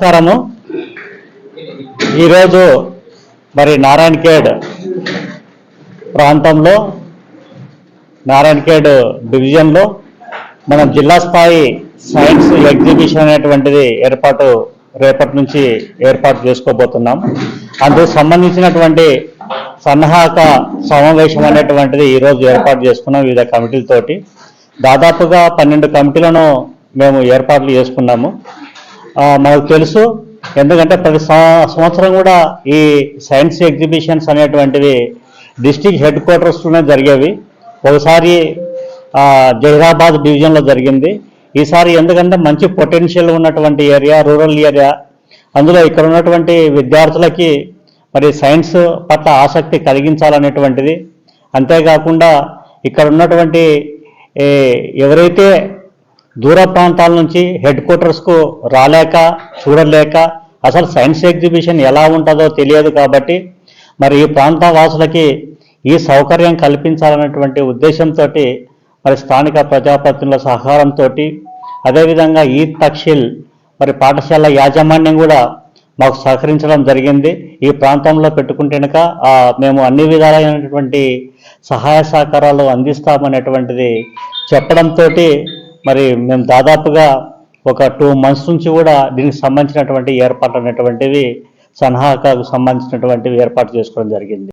నమస్కారము. ఈరోజు మరి నారాయణఖేడ్ ప్రాంతంలో నారాయణఖేడ్ డివిజన్లో మనం జిల్లా స్థాయి సైన్స్ ఎగ్జిబిషన్ అనేటువంటిది ఏర్పాటు రేపటి నుంచి ఏర్పాటు చేసుకోబోతున్నాం. అందుకు సంబంధించినటువంటి సన్నాహక సమావేశం అనేటువంటిది ఈరోజు ఏర్పాటు చేసుకున్నాం వివిధ కమిటీలతోటి. దాదాపుగా పన్నెండు కమిటీలను మేము ఏర్పాట్లు చేసుకున్నాము. మనకు తెలుసు. ఎందుకంటే ప్రతి సంవత్సరం కూడా ఈ సైన్స్ ఎగ్జిబిషన్స్ అనేటువంటివి డిస్టిక్ హెడ్ క్వార్టర్స్లోనే జరిగేవి. ఒకసారి జహీరాబాద్ డివిజన్లో జరిగింది. ఈసారి ఎందుకంటే మంచి పొటెన్షియల్ ఉన్నటువంటి ఏరియా రూరల్ ఏరియా. అందులో ఇక్కడ ఉన్నటువంటి విద్యార్థులకి మరి సైన్స్ పట్ల ఆసక్తి కలిగించాలనేటువంటిది. అంతేకాకుండా ఇక్కడ ఉన్నటువంటి ఎవరైతే దూర ప్రాంతాల నుంచి హెడ్ క్వార్టర్స్కు రాలేక చూడలేక అసలు సైన్స్ ఎగ్జిబిషన్ ఎలా ఉంటుందో తెలియదు కాబట్టి మరి ఈ ప్రాంత వాసులకి ఈ సౌకర్యం కల్పించాలన్నటువంటి ఉద్దేశంతో మరి స్థానిక ప్రజాప్రతినిధుల సహకారంతో అదేవిధంగా ఈ తక్షిల్ మరి పాఠశాల యాజమాన్యం కూడా మాకు సహకరించడం జరిగింది. ఈ ప్రాంతంలో పెట్టుకుంటే మేము అన్ని విధాలైనటువంటి సహాయ సహకారాలు అందిస్తామనేటువంటిది చెప్పడంతో మరి మేము దాదాపుగా ఒక టూ మంత్స్ నుంచి కూడా దీనికి సంబంధించినటువంటి ఏర్పాట్లు అనేటువంటివి సన్నాహకాలకు సంబంధించినటువంటివి ఏర్పాటు చేసుకోవడం జరిగింది.